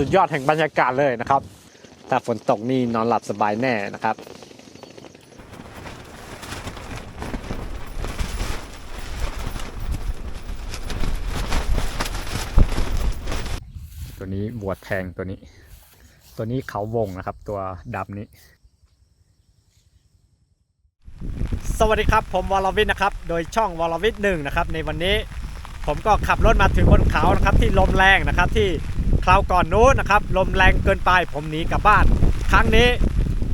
สุดยอดแห่งบรรยากาศเลยนะครับ ถ้าฝนตกนี่นอนหลับสบายแน่นะครับตัวนี้บวชแทงตัวนี้ ตัวนี้เขาวงนะครับ ตัวดำนี้ สวัสดีครับ ผมวรวิทย์นะครับ โดยช่องวรวิทย์หนึ่งนะครับ ในวันนี้ ผมก็ขับรถมาถึงบนเขานะครับที่ลมแรงนะครับที่คราวก่อนนู้นนะครับลมแรงเกินไปผมหนีกลับบ้าน ครั้งนี้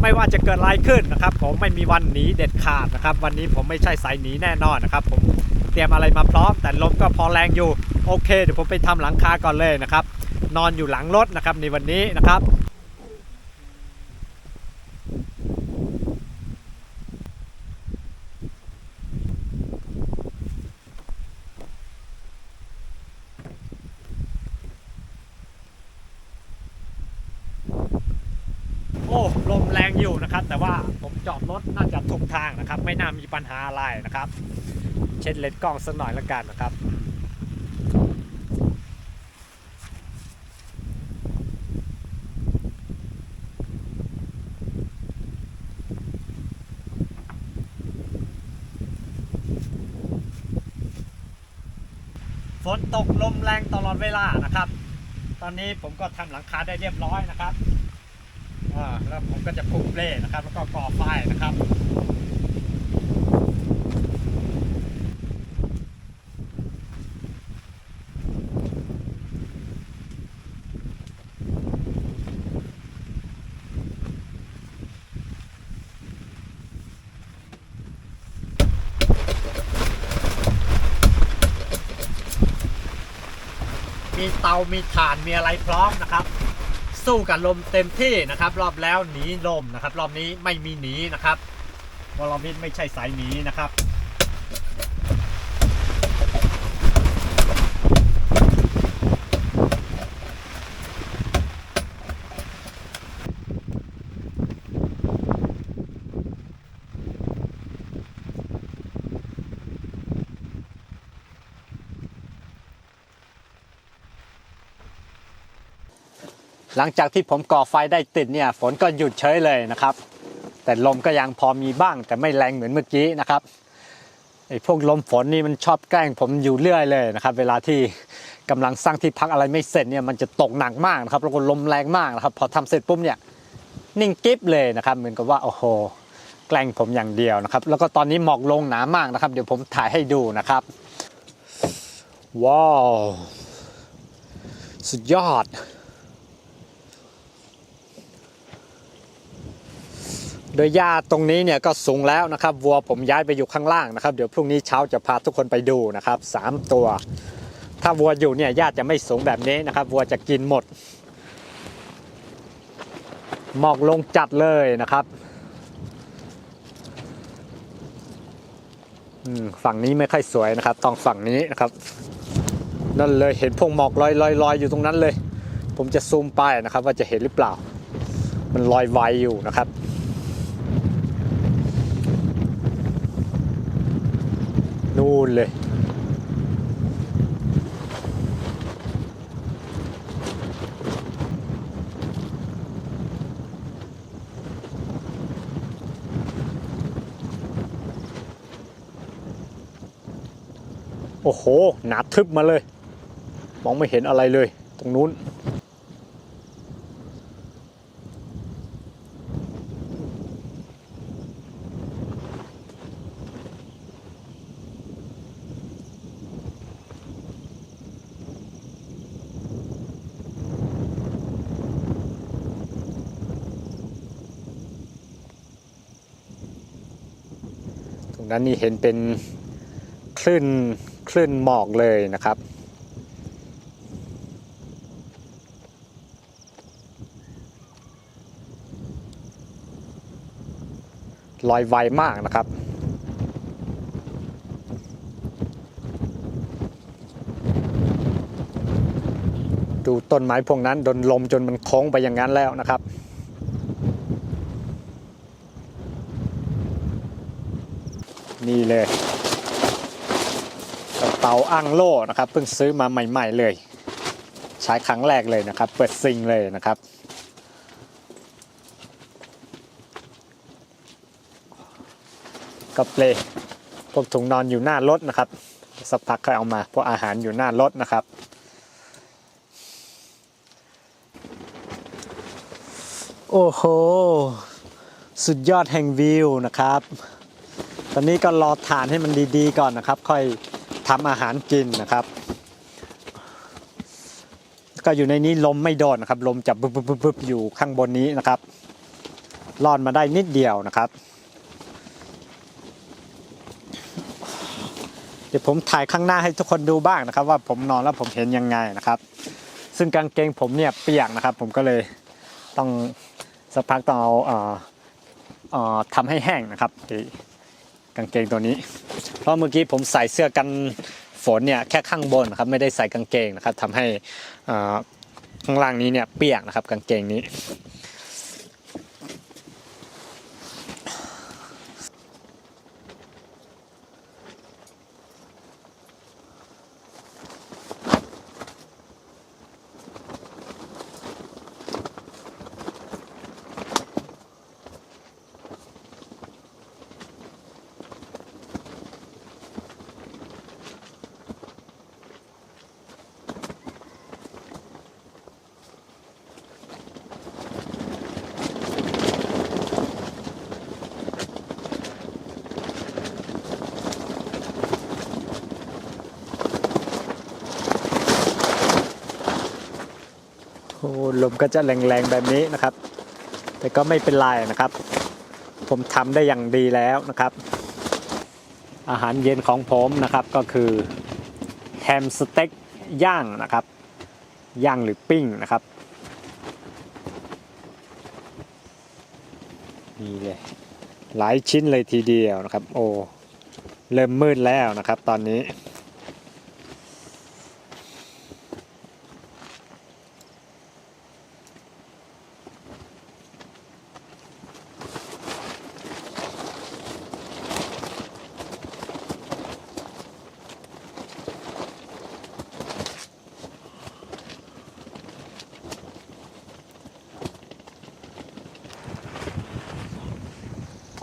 ไม่ว่าจะเกิดอะไรขึ้นนะครับ ผมไม่มีวันหนีเด็ดขาดนะครับ วันนี้ผมไม่ใช่สายหนีแน่นอนนะครับ ผมเตรียมอะไรมาพร้อม แต่ลมก็พอแรงอยู่โอเคเดี๋ยวผมไปทำหลังคาก่อนเลยนะครับ นอนอยู่หลังรถนะครับในวันนี้นะครับ โอ้ลมแรงอยู่นะครับ แต่ว่าผมจอดรถน่าจะถูกทางนะครับ ไม่น่ามี ปัญหาอะไรนะครับ เช็ดเลนส์กล้องสักหน่อยละกันนะครับฝนตกลมแรงตลอดเวลานะครับ ตอนนี้ผมก็ทำหลังคาได้เรียบร้อยนะครับแล้วผมก็จะพุกเปลนะครับ แล้วก็ก่อไฟนะครับามีถ่านมีอะไรพร้อมนะครับ สู้กับลมเต็มที่นะครับ รอบแล้วหนีลมนะครับ รอบนี้ไม่มีหนีนะครับวอลมิดไม่ใช่สายหนีนะครับ หลังจากที่ผมก่อไฟได้ติดเนี่ยฝนก็หยุดเฉยเลยนะครับ แต่ลมก็ยังพอมีบ้าง แต่ไม่แรงเหมือนเมื่อกี้นะครับไอ้พวกลมฝนนี่มันชอบแกล้งผมอยู่เรื่อยเลยนะครับ เวลาที่กำลังสร้างที่พักอะไรไม่เสร็จเนี่ยมันจะตกหนักมากนะครับแล้วก็ลมแรงมากนะครับ พอทำเสร็จปุ๊บเนี่ยนิ่งกิ๊บเลยนะครับ เหมือนกับว่าโอ้โหแกล้งผมอย่างเดียวนะครับ แล้วก็ตอนนี้หมอกลงหนามากนะครับ เดี๋ยวผมถ่ายให้ดูนะครับว้าวสุดยอด โดยหญ้าตรงนี้เนี่ยก็สูงแล้วนะครับวัวผมย้ายไปอยู่ข้างล่างนะครับ เดี๋ยวพรุ่งนี้เช้าจะพาทุกคนไปดูนะครับสามตัว ถ้าวัวอยู่เนี่ยหญ้าจะไม่สูงแบบนี้นะครับวัวจะกินหมด หมอกลงจัดเลยนะครับฝั่งนี้ไม่ค่อยสวยนะครับ ต้องฝั่งนี้นะครับ นั่นเลยเห็นพวกหมอกลอยลอยลอยอยู่ตรงนั้นเลย ผมจะซูมไปนะครับ ว่าจะเห็นหรือเปล่า มันลอยไวอยู่นะครับู่นเลยโอ้โห หนาทึบมาเลย มองไม่เห็นอะไรเลย ตรงนู้น นั้นนี่เห็นเป็นคลื่นคลื่นหมอกเลยนะครับ ลอยไวมากนะครับดูต้นไม้พวกนั้นโดนลมจนมันโค้งไปอย่างนั้นแล้วนะครับ นี่เลยกระเป๋าอังโล่นะครับเพิ่งซื้อมาใหม่ ๆเลย ใช้ครั้งแรกเลยนะครับ เปิดซิงเลยนะครับก็เปลพวกถุงนอนอยู่หน้ารถนะครับ สักพักค่อยเอามาพวกอาหารอยู่หน้ารถนะครับโอ้โห สุดยอดแห่งวิวนะครับ ตอนนี้ก็รอทานให้มันดีๆก่อนนะครับ ค่อยทำอาหารกินนะครับ ก็อยู่ในนี้ลมไม่โดนนะครับ ลมจะบึบบึบบึบอยู่ข้างบนนี้นะครับรอดมาได้นิดเดียวนะครับ เดี๋ยวผมถ่ายข้างหน้าให้ทุกคนดูบ้างนะครับ ว่าผมนอนแล้วผมเห็นยังไงนะครับ ซึ่งกางเกงผมเนี่ยเปียกนะครับ ผมก็เลยต้องสักพักต้องเอาเอ่อทำให้แห้งนะครับไอ้ กางเกงตัวนี้ เพราะเมื่อกี้ผมใส่เสื้อกันฝนเนี่ยแค่ข้างบนนะครับไม่ได้ใส่กางเกงนะครับทำให้ข้างล่างนี้เนี่ยเปียกนะครับกางเกงนี้ ลมก็จะแรงๆแบบนี้นะครับ แต่ก็ไม่เป็นไรนะครับ ผมทำได้อย่างดีแล้วนะครับ อาหารเย็นของผมนะครับก็คือแฮมสเต็กย่างนะครับย่างหรือปิ้งนะครับนี่เลยหลายชิ้นเลยทีเดียวนะครับ โอ้เริ่มมืดแล้วนะครับ ตอนนี้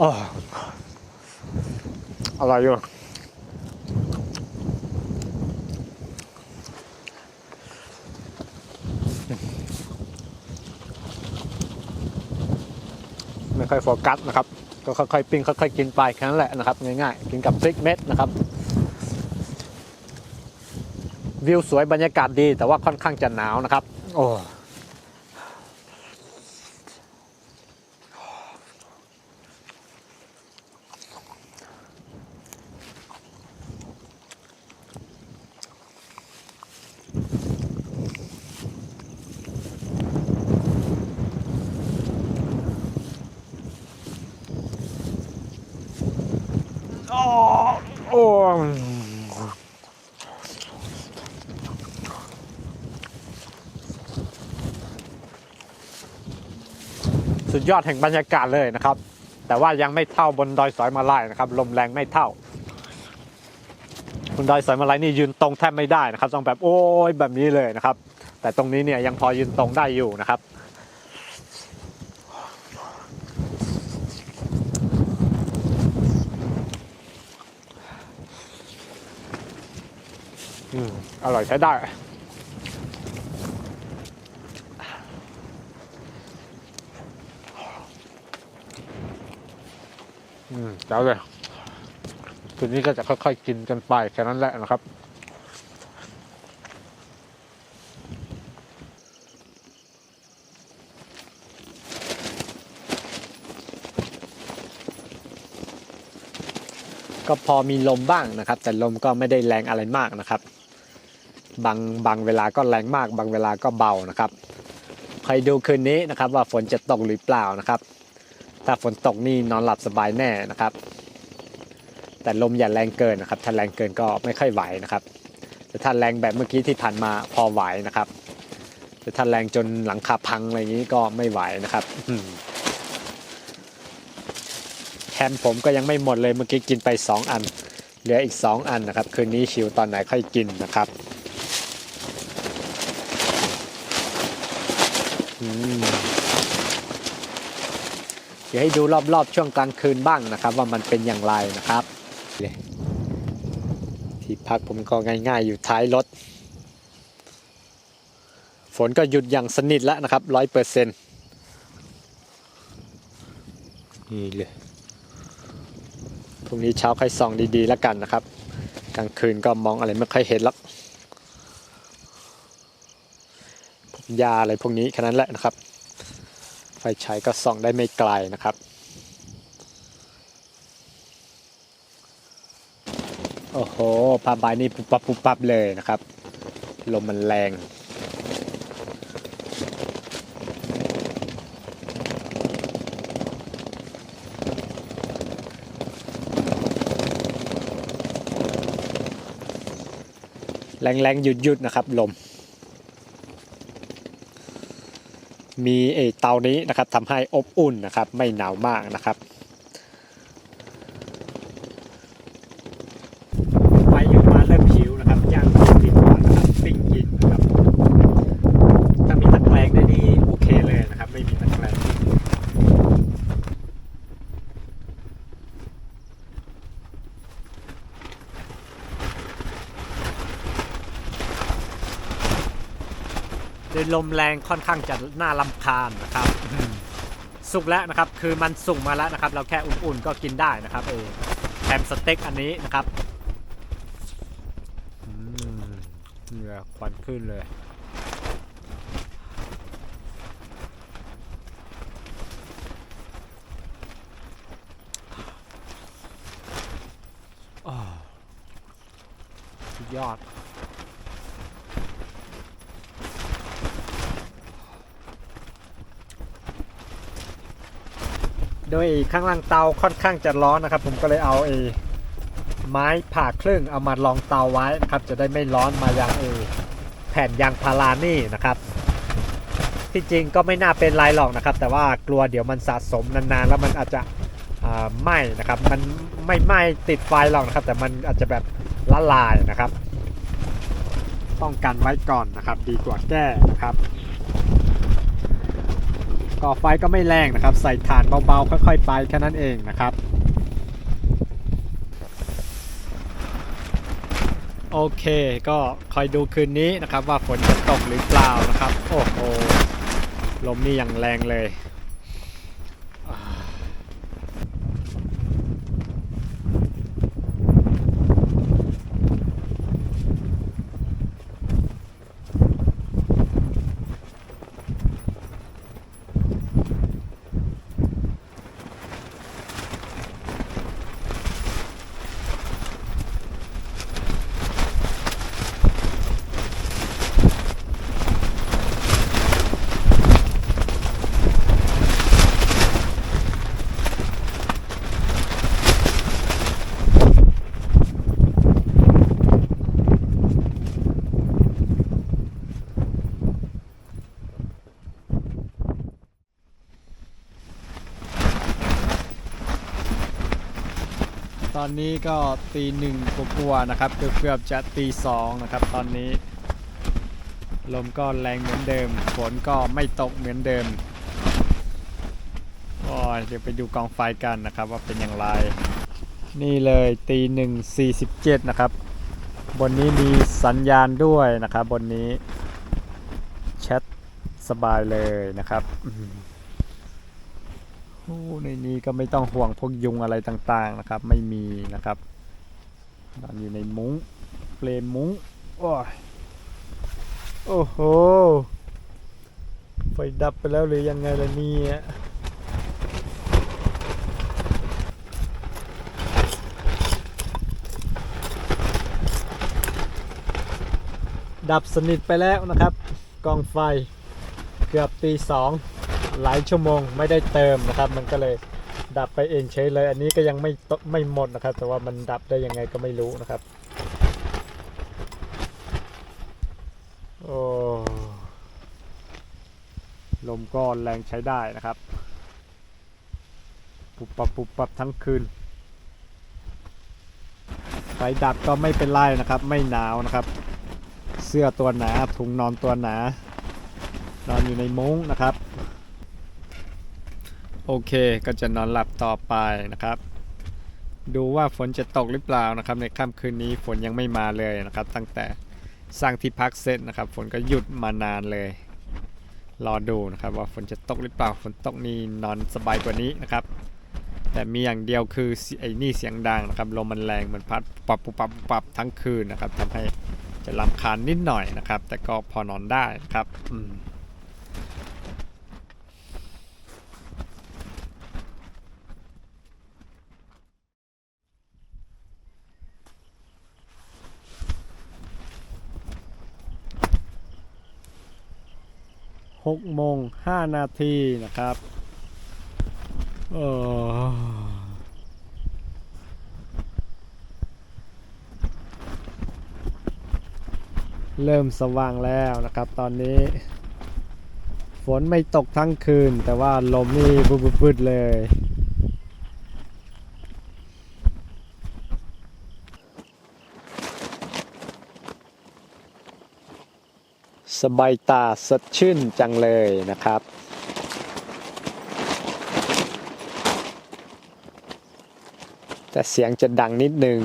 อ๋ออร่อยอยู่ไม่ค่อยโฟกัสนะครับ ก็ค่อยๆปิ้งค่อยๆกินไปแค่นั้นแหละนะครับ ง่ายๆ กินกับพริกเม็ดนะครับ วิวสวยบรรยากาศดีแต่ว่าค่อนข้างจะหนาวนะครับ โอ้ ยอดแห่งบรรยากาศเลยนะครับ แต่ว่ายังไม่เท่าบนดอยสอยมาลายนะครับ ลมแรงไม่เท่าบนดอยสอยมาลายนี่ยืนตรงแทบไม่ได้นะครับ ต้องแบบโอ้ยแบบนี้เลยนะครับ แต่ตรงนี้เนี่ยยังพอยืนตรงได้อยู่นะครับอืมอร่อยใช้ได้ อืมเจ้าเลยคืนนี้ก็จะค่อยๆกินกันไปแค่นั้นแหละนะครับก็พอมีลมบ้างนะครับ แต่ลมก็ไม่ได้แรงอะไรมากนะครับ บางบางเวลาก็แรงมาก บางเวลาก็เบานะครับคอยดูคืนนี้นะครับ ว่าฝนจะตกหรือเปล่านะครับ ถ้าฝนตกนี่นอนหลับสบายแน่นะครับ แต่ลมอย่าแรงเกินนะครับ ถ้าแรงเกินก็ไม่ค่อยไหวนะครับ แต่ถ้าแรงแบบเมื่อกี้ที่ผ่านมาพอไหวนะครับ แต่ถ้าแรงจนหลังคาพังอะไรอย่างนี้ก็ไม่ไหวนะครับแฮมผมก็ยังไม่หมดเลยเมื่อกี้กินไป 2 อัน เหลืออีก 2 อันนะครับ คืนนี้ชิวตอนไหนค่อยกินนะครับ เดี๋ยวให้ดูรอบๆช่วงกลางคืนบ้างนะครับ ว่ามันเป็นอย่างไรนะครับ ที่พักผมก็ง่ายๆอยู่ท้ายรถ ฝนก็หยุดอย่างสนิทแล้วนะครับร้อยเปอร์เซ็นต์นี่เลยพรุ่งนี้เช้าค่อยส่องดีๆแล้วกันนะครับ กลางคืนก็มองอะไรไม่ค่อยเห็นแล้วพวกยาอะไรพวกนี้แค่นั้นแหละนะครับ ไฟฉายก็ส่องได้ไม่ไกลนะครับ โอ้โหผ้าใบนี่ปุบปับปุบปับเลยนะครับ ลมมันแรงแรงๆหยุดๆนะครับ ลม มีไอเตานี้นะครับทำให้อบอุ่นนะครับไม่หนาวมากนะครับ ไฟอยู่มาเริ่มหิวนะครับย่างกินดีกว่านะครับปิ้งกินนะครับ ถ้ามีตะแกรงได้ดีโอเคเลยนะครับ ไม่มีตะแกรง โดยลมแรงค่อนข้างจะน่าลำคาญนะครับ สุกแล้วนะครับ คือมันสุกมาแล้วนะครับ เราแค่อุ่นๆก็กินได้นะครับเออแฮมสเต็กอันนี้นะครับอืมเหงื่อควันขึ้นเลยอ้าวสุดยอด โดยข้างล่างเตาค่อนข้างจะร้อนนะครับ ผมก็เลยเอาไอ้ไม้ผ่าครึ่งเอามาลองเตาไว้นะครับ จะได้ไม่ร้อนมายังไอ้แผ่นยางพารานี่นะครับ ที่จริงก็ไม่น่าเป็นไรหรอกนะครับ แต่ว่ากลัวเดี๋ยวมันสะสมนานๆ แล้วมันอาจจะอ่าไหม้นะครับ มันไม่ไหม้ติดไฟหรอกนะครับ แต่มันอาจจะแบบละลายนะครับ ป้องกันไว้ก่อนนะครับ ดีกว่าแก้นะครับ ก่อไฟก็ไม่แรงนะครับ ใส่ถ่านเบาๆ ค่อยๆ ไปแค่นั้นเองนะครับ โอเค ก็คอยดูคืนนี้นะครับว่าฝนจะตกหรือเปล่านะครับ โอ้โห ลมนี่อย่างแรงเลย ตอนนี้ก็ตีหนึ่งกว่าๆนะครับ เกือบๆจะตีสองนะครับ ตอนนี้ ลมก็แรงเหมือนเดิม ฝนก็ไม่ตกเหมือนเดิมโอ้ยเดี๋ยวไปดูกองไฟกันนะครับว่าเป็นอย่างไร นี่เลยตีหนึ่งสี่สิบเจ็ดนะครับ บนนี้มีสัญญาณด้วยนะครับ บนนี้แชทสบายเลยนะครับ ในนี้ก็ไม่ต้องห่วงพวกยุงอะไรต่างๆนะครับ ไม่มีนะครับนอนอยู่ในมุ้งเปลมุ้งโอ้ยโอ้โหไฟดับไปแล้วหรือยังไงล่ะเนี่ยดับสนิทไปแล้วนะครับ กองไฟเกือบตีสอง หลายชั่วโมงไม่ได้เติมนะครับ มันก็เลยดับไปเองเฉยเลย อันนี้ก็ยังไม่ไม่หมดนะครับ แต่ว่ามันดับได้ยังไงก็ไม่รู้นะครับโอ้ลมก็แรงใช้ได้นะครับ ปุบปับปุบปับทั้งคืนไฟดับก็ไม่เป็นไรนะครับ ไม่หนาวนะครับ เสื้อตัวหนาถุงนอนตัวหนา นอนอยู่ในมุ้งนะครับ โอเคก็จะนอนหลับต่อไปนะครับ ดูว่าฝนจะตกหรือเปล่านะครับ ในค่ำคืนนี้ฝนยังไม่มาเลยนะครับ ตั้งแต่สร้างที่พักเสร็จนะครับ ฝนก็หยุดมานานเลย รอดูนะครับ ว่าฝนจะตกหรือเปล่าฝนตกนี่นอนสบายกว่านี้นะครับ แต่มีอย่างเดียวคือไอ้นี่เสียงดังนะครับลมมันแรงมันพัดปับปุบปับปุบปับทั้งคืนนะครับทำให้จะรำคาญนิดหน่อยนะครับ แต่ก็พอนอนได้นะครับอืม หกโมงห้านาทีนะครับเออเริ่มสว่างแล้วนะครับตอนนี้ ฝนไม่ตกทั้งคืน แต่ว่าลมนี่บึดๆเลย สบายตาสดชื่นจังเลยนะครับ แต่เสียงจะดังนิดนึง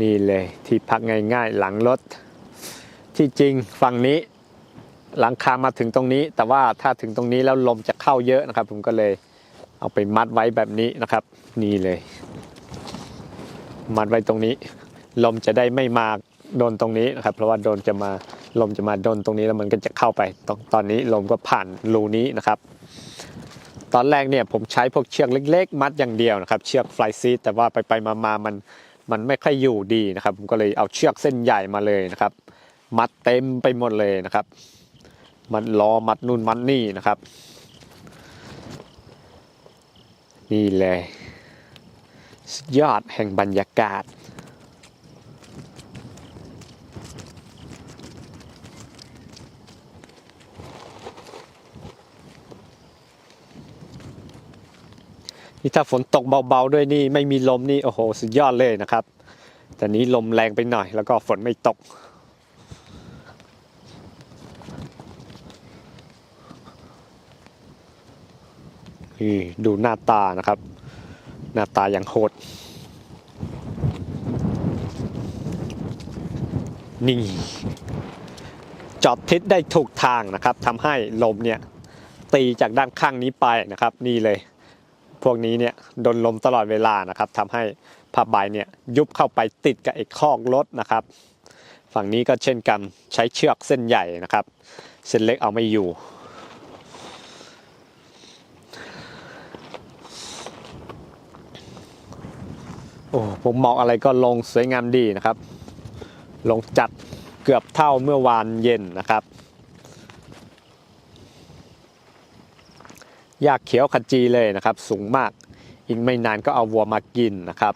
นี่เลยที่พักง่ายๆหลังรถ ที่จริงฝั่งนี้หลังคามาถึงตรงนี้ แต่ว่าถ้าถึงตรงนี้แล้วลมจะเข้าเยอะนะครับ ผมก็เลยเอาไปมัดไว้แบบนี้นะครับ นี่เลย มัดไว้ตรงนี้ ลมจะได้ไม่มาโดนตรงนี้นะครับ เพราะว่าโดนจะมาลมจะมาโดนตรงนี้แล้วมันก็จะเข้าไปตอนตอนนี้ลมก็ผ่านรูนี้นะครับ ตอนแรกเนี่ยผมใช้พวกเชือกเล็ก ๆ มัดอย่างเดียวนะครับ เชือกฟลายซีแต่ว่าไปไปๆมาๆมันมันไม่ค่อยอยู่ดีนะครับ ผมก็เลยเอาเชือกเส้นใหญ่มาเลยนะครับ มัดเต็มไปหมดเลยนะครับ มันล้อมัดนู่นมัดนี่นะครับ นี่เลยยอดแห่งบรรยากาศ นี่ถ้าฝนตกเบาๆด้วยนี่ไม่มีลมนี่โอ้โหสุดยอดเลยนะครับ แต่นี้ลมแรงไปหน่อย แล้วก็ฝนไม่ตก นี่ดูหน้าตานะครับ หน้าตาอย่างโหด นี่จอบทิศได้ถูกทางนะครับทำให้ลมเนี่ยตีจากด้านข้างนี้ไปนะครับ นี่เลย พวกนี้เนี่ยโดนลมตลอดเวลานะครับทำให้ผ้าใบเนี่ยยุบเข้าไปติดกับไอ้คอกรถนะครับ ฝั่งนี้ก็เช่นกันใช้เชือกเส้นใหญ่นะครับ เส้นเล็กเอาไม่อยู่โอ้ผมมองอะไรก็ลงสวยงามดีนะครับ ลงจัดเกือบเท่าเมื่อวานเย็นนะครับ หญ้าเขียวขจีเลยนะครับสูงมาก อีกไม่นานก็เอาวัวมากินนะครับ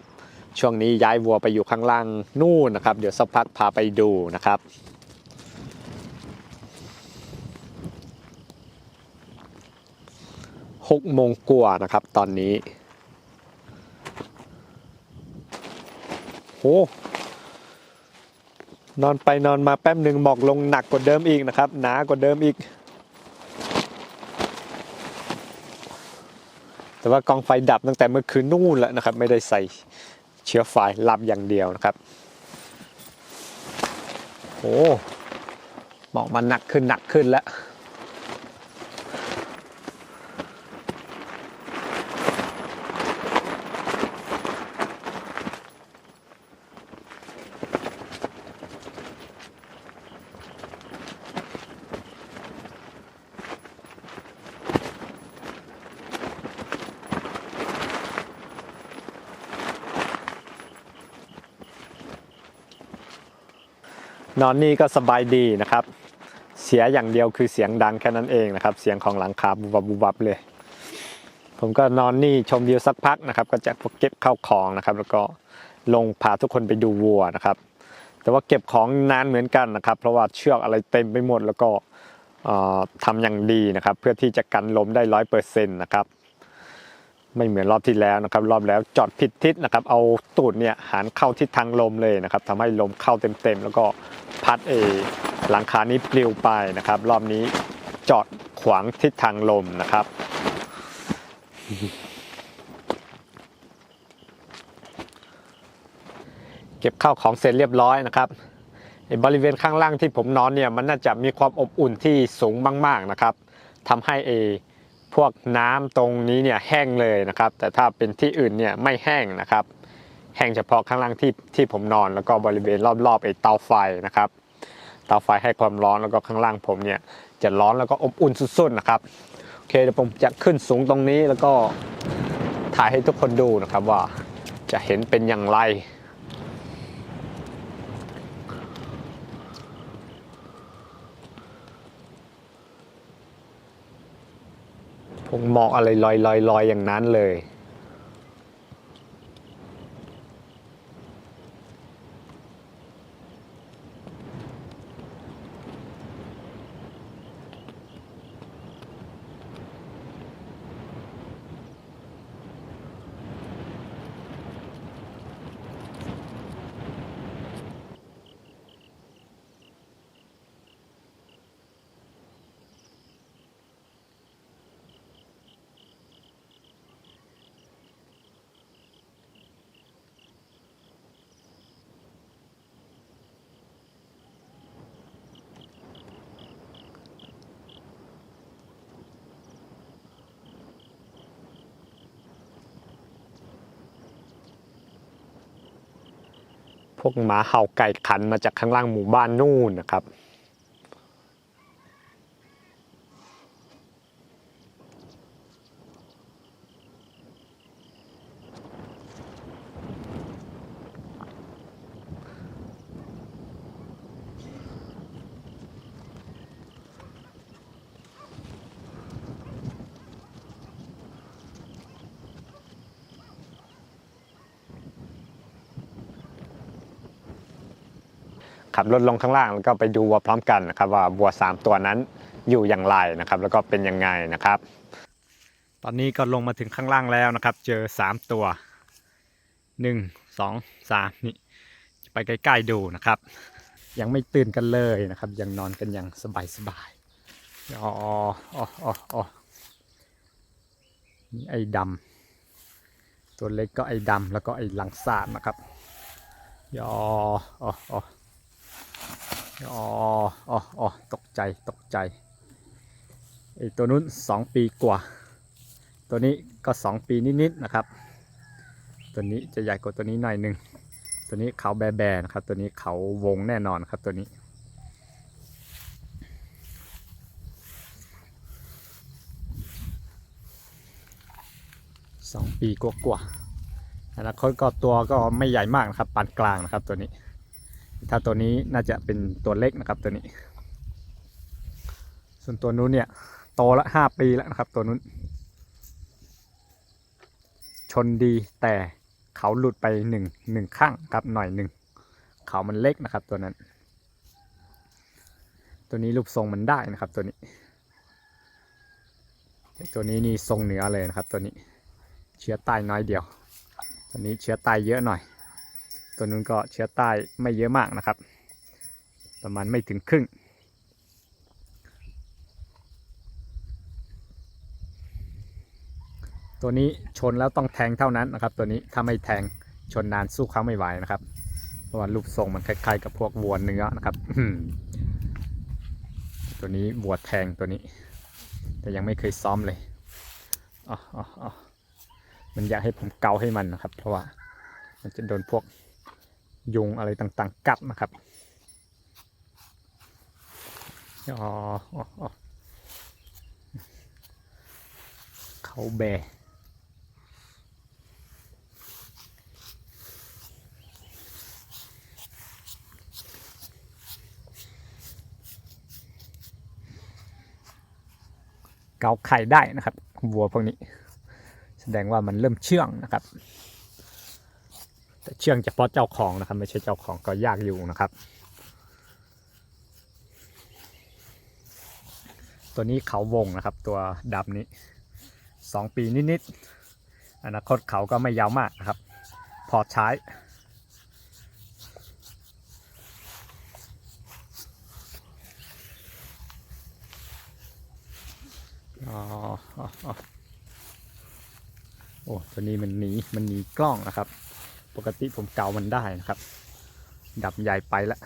ช่วงนี้ย้ายวัวไปอยู่ข้างล่างนู่นนะครับ เดี๋ยวสักพักพาไปดูนะครับหกโมงกว่านะครับตอนนี้โอ้นอนไปนอนมาแป๊บหนึ่งหมอกลงหนักกว่าเดิมอีกนะครับ หนากว่าเดิมอีก แต่ว่ากองไฟดับตั้งแต่เมื่อคืนนู่นแล้วนะครับ ไม่ได้ใส่เชื้อไฟลับอย่างเดียวนะครับโอ้หมอกมันหนักขึ้นหนักขึ้นแล้ว นอนนี่ก็สบายดีนะครับ เสียอย่างเดียวคือเสียงดังแค่นั้นเองนะครับ เสียงของหลังคาบุบบับบุบบับเลย ผมก็นอนนี่ชมวิวสักพักนะครับ ก็จะเก็บเข้าของนะครับ แล้วก็ลงพาทุกคนไปดูวัวนะครับ แต่ว่าเก็บของนานเหมือนกันนะครับ เพราะว่าเชือกอะไรเต็มไปหมดแล้วก็เอ่อทำอย่างดีนะครับ เพื่อที่จะกันลมได้ร้อยเปอร์เซ็นต์นะครับ ไม่เหมือนรอบที่แล้วนะครับ รอบแล้วจอดผิดทิศนะครับ เอาตูดเนี่ยหันเข้าทิศทางลมเลยนะครับทำให้ลมเข้าเต็มๆแล้วก็พัดเอหลังคานี้ปลิวไปนะครับ รอบนี้จอดขวางทิศทางลมนะครับ เก็บข้าวของเสร็จเรียบร้อยนะครับบริเวณข้างล่างที่ผมนอนเนี่ยมันน่าจะมีความอบอุ่นที่สูงมาก ๆนะครับทำให้เอ พวกน้ำตรงนี้เนี่ยแห้งเลยนะครับ แต่ถ้าเป็นที่อื่นเนี่ยไม่แห้งนะครับ แห้งเฉพาะข้างล่างที่ที่ผมนอนแล้วก็บริเวณรอบๆไอ้เตาไฟนะครับเตาไฟให้ความร้อนแล้วก็ข้างล่างผมเนี่ยจะร้อนแล้วก็อบอุ่นสุดๆนะครับโอเคเดี๋ยวผมจะขึ้นสูงตรงนี้แล้วก็ถ่ายให้ทุกคนดูนะครับว่าจะเห็นเป็นอย่างไร ผมมองอะไรลอยลอยลอยอย่างนั้นเลย พวกหมาเห่าไก่ขันมาจากข้างล่างหมู่บ้านนู่นนะครับ ขับรถลงข้างล่างแล้วก็ไปดูวัวพร้อมกันนะครับว่าวัวสามตัวนั้นอยู่อย่างไรนะครับ แล้วก็เป็นยังไงนะครับ ตอนนี้ก็ลงมาถึงข้างล่างแล้วนะครับ เจอสามตัวหนึ่งสองสามนี่ไปใกล้ๆดูนะครับ ยังไม่ตื่นกันเลยนะครับ ยังนอนกันอย่างสบายๆอ๋ออ๋ออ๋ออ๋อนี่ไอ้ดำตัวเล็กก็ไอ้ดำแล้วก็ไอ้หลังสาดนะครับยออ๋ออ๋อ อ๋ออ๋ออ๋อตกใจ ตกใจไอตัวนู้นสองปีกว่า ตัวนี้ก็สองปีนิดๆนะครับ ตัวนี้จะใหญ่กว่าตัวนี้หน่อยหนึง ตัวนี้เขาแบๆนะครับ ตัวนี้เขาวงแน่นอนครับตัวนี้สองปีกว่าๆอนาคตก็ตัวก็ไม่ใหญ่มากนะครับปานกลางนะครับตัวนี้ ถ้าตัวนี้น่าจะเป็นตัวเล็กนะครับตัวนี้ ส่วนตัวนู้นเนี่ยโตละห้าปีแล้วนะครับตัวนู้น ชนดีแต่เขาหลุดไปหนึ่งหนึ่งข้างครับหน่อยหนึ่งเขามันเล็กนะครับตัวนั้น ตัวนี้รูปทรงมันได้นะครับตัวนี้ ตัวนี้นี่ทรงเหนือเลยนะครับตัวนี้เชื้อใต้น้อยเดียว ตัวนี้เชื้อใต้เยอะหน่อย ตัวนู้นก็เชื้อใต้ไม่เยอะมากนะครับ ประมาณไม่ถึงครึ่ง ตัวนี้ชนแล้วต้องแทงเท่านั้นนะครับ ตัวนี้ถ้าไม่แทงชนนานสู้เขาไม่ไหวนะครับ เพราะว่ารูปทรงมันคล้ายๆกับพวกวัวเนื้อนะครับตัวนี้วัวแทงตัวนี้ แต่ยังไม่เคยซ้อมเลยอ๋ออ๋ออ๋อมันอยากให้ผมเกาให้มันนะครับ เพราะว่ามันจะโดนพวก ยุงอะไรต่างๆ กัดนะครับอ๋อเขาแบเกาไข่ได้นะครับวัวพวกนี้ แสดงว่ามันเริ่มเชื่องนะครับ เชื่องเฉพาะเจ้าของนะครับ ไม่ใช่เจ้าของก็ยากอยู่นะครับ ตัวนี้เขาวงนะครับ ตัวดับนี้สองปีนิดๆอนาคตเขาก็ไม่ยาวมากนะครับ พอใช้อ๋อโอ้ ตัวนี้มันหนี มันหนีกล้องนะครับ ปกติผมเกามันได้นะครับ ดับใหญ่ไปแล้ว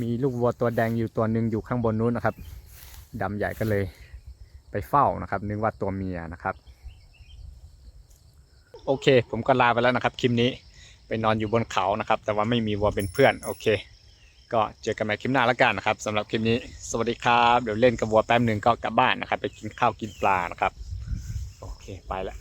มีลูกวัวตัวแดงอยู่ตัวหนึ่งอยู่ข้างบนนู้นนะครับดำใหญ่ก็เลยไปเฝ้านะครับ นึกว่าตัวเมียนะครับ โอเค ผมก็ลาไปแล้วนะครับคลิปนี้ไปนอนอยู่บนเขานะครับ แต่ว่าไม่มีวัวเป็นเพื่อนโอเค ก็เจอกันใหม่คลิปหน้าแล้วกันนะครับสำหรับคลิปนี้สวัสดีครับเดี๋ยวเล่นกับวัวแป๊บหนึ่งก็กลับบ้านนะครับ ไปกินข้าวกินปลานะครับ โอเคไปแล้ว